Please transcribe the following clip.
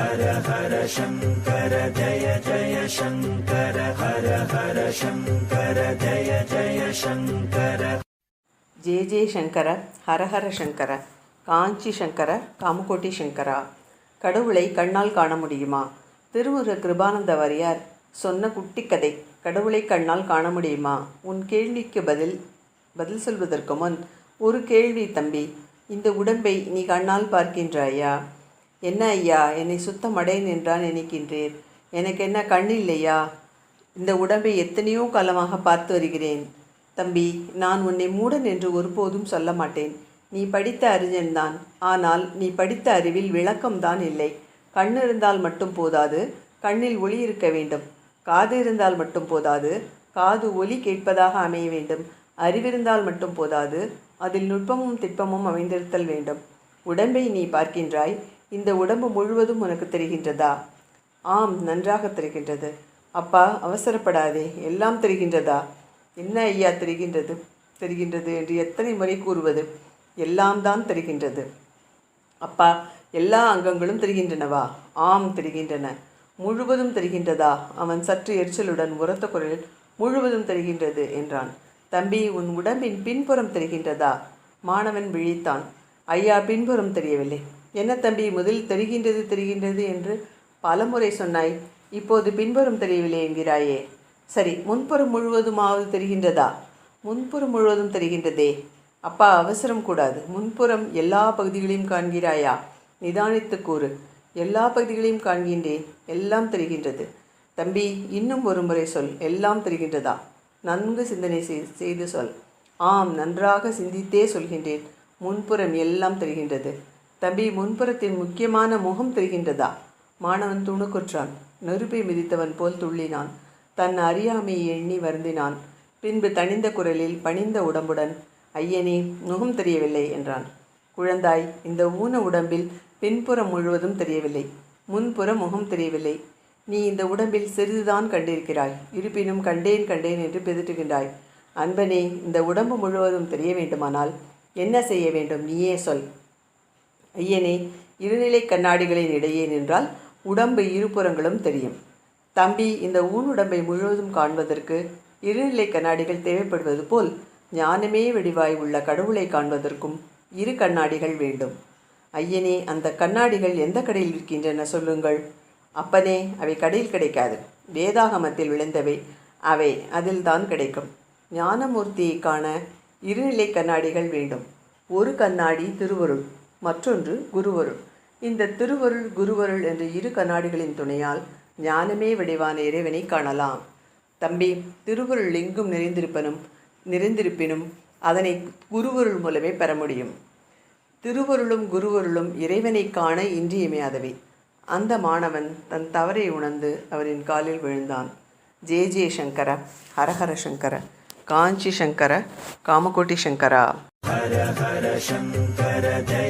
ஹர ஹர சங்கர ஜய ஜய சங்கர ஹர ஹர சங்கர ஜய ஜய Sankara. J ஜெய சங்கர ஹரஹர சங்கர காஞ்சி சங்கர காமகோட்டி சங்கரா? கடவுளை கண்ணால் காண முடியுமா? திருவுரு கிருபானந்த வாரியார் சொன்ன குட்டி கதை கடவுளை கண்ணால் காண முடியுமா? உன் கேள்விக்கு பதில் பதில் சொல்வதற்கு முன் ஒரு கேள்வி தம்பி இந்த உடம்பை நீ கண்ணால் பார்க்கின்றாயா? என்ன ஐயா என்னை சுத்தம் அடையன் என்றான் நினைக்கின்றேன் எனக்கு என்ன கண் இல்லையா? இந்த உடம்பை எத்தனையோ காலமாக பார்த்து வருகிறேன். தம்பி நான் உன்னை மூடன் என்று ஒருபோதும் சொல்ல மாட்டேன். நீ படித்த அறிஞன்தான் ஆனால் நீ படித்த அறிவில் விளக்கம்தான் இல்லை. கண் இருந்தால் மட்டும் போதாது கண்ணில் ஒளி இருக்க வேண்டும். காது இருந்தால் மட்டும் போதாது காது ஒலி கேட்பதாக அமைய வேண்டும். அறிவிருந்தால் மட்டும் போதாது அதில் நுட்பமும் திட்பமும் அமைந்திருத்தல் வேண்டும். உடம்பை நீ பார்க்கின்றாய். இந்த உடம்பு முழுவதும் உனக்கு தெரிகின்றதா? ஆம் நன்றாக தெரிகின்றது. அப்பா அவசரப்படாதே எல்லாம் தெரிகின்றதா? என்ன ஐயா தெரிகின்றது? தெரிகின்றது என்று எத்தனை முறை கூறுவது? எல்லாம் தான் தெரிகின்றது. அப்பா எல்லா அங்கங்களும் தெரிகின்றனவா? ஆம் தெரிகின்றன. முழுவதும் தெரிகின்றதா? அவன் சற்று எரிச்சலுடன் உரத்த குரலில் முழுவதும் தெரிகின்றது என்றான். தம்பி உன் உடம்பின் பின்புறம் தெரிகின்றதா? மாணவன் விழித்தான். ஐயா பின்புறம் தெரியவில்லை. என்ன தம்பி முதலில் தெரிகின்றது தெரிகின்றது என்று பலமுறை சொன்னாய். இப்போது பின்புறம் தெரியவில்லை என்கிறாயே. சரி முன்புறம் முழுவதுமாவது தெரிகின்றதா? முன்புறம் முழுவதும் தெரிகின்றதே. அப்பா அவசரம் கூடாது. முன்புறம் எல்லா பகுதிகளையும் காண்கிறாயா? நிதானித்து கூறு. எல்லா பகுதிகளையும் காண்கின்றேன் எல்லாம் தெரிகின்றது. தம்பி இன்னும் ஒரு முறை சொல். எல்லாம் தெரிகின்றதா? நன்கு சிந்தனை செய்து சொல். ஆம் நன்றாக சிந்தித்தே சொல்கின்றேன். முன்புறம் எல்லாம் தெரிகின்றது. தம்பி முன்புறத்தின் முக்கியமான முகம் தெரிகின்றதா? மாணவன் துணுக்குற்றான். நெருப்பை மிதித்தவன் போல் துள்ளினான். தன் அறியாமையை எண்ணி வருந்தினான். பின்பு தணிந்த குரலில் பணிந்த உடம்புடன் ஐயனே முகம் தெரியவில்லை என்றான். குழந்தாய் இந்த ஊன உடம்பில் பின்புறம் முழுவதும் தெரியவில்லை. முன்புறம் முகம் தெரியவில்லை. நீ இந்த உடம்பில் சிறிதுதான் கண்டிருக்கிறாய். இருப்பினும் கண்டேன் கண்டேன் என்று பெதிட்டுகின்றாய் அன்பனே இந்த உடம்பு முழுவதும் தெரிய வேண்டுமானால் என்ன செய்ய வேண்டும்? நீயே சொல். ஐயனே இருநிலை கண்ணாடிகளின் இடையே நின்றால் உடம்பு இருபுறங்களும் தெரியும். தம்பி இந்த ஊனுடம்பை முழுவதும் காண்பதற்கு இருநிலை கண்ணாடிகள் தேவைப்படுவது போல் ஞானமே வெடிவாய் உள்ள கடவுளை காண்பதற்கும் இரு கண்ணாடிகள் வேண்டும். ஐயனே அந்த கண்ணாடிகள் எந்த கடையில் இருக்கின்றன சொல்லுங்கள். அப்பனே அவை கடையில் கிடைக்காது. வேதாகமத்தில் விளைந்தவை. அவை அதில்தான் கிடைக்கும். ஞானமூர்த்தியை காண இருநிலை கண்ணாடிகள் வேண்டும். ஒரு கண்ணாடி திருவருள். மற்றொன்று குருவருள். இந்த திருவருள் குருவருள் என்ற இரு கண்ணாடிகளின் துணையால் ஞானமே விடைவான இறைவனை காணலாம். தம்பி திருவருள் எங்கும் நிறைந்திருப்பனும் நிறைந்திருப்பினும் அதனை குருவருள் மூலமே பெற முடியும். திருவருளும் குருவருளும் இறைவனை காண இன்றியமையாதவை. அந்த மாணவன் தன் தவறை உணர்ந்து அவரின் காலில் விழுந்தான். ஜே ஜே சங்கர ஹரஹர சங்கர காஞ்சி சங்கர காமகோட்டி சங்கரா. ஹர ஹர சங்கர ஜெய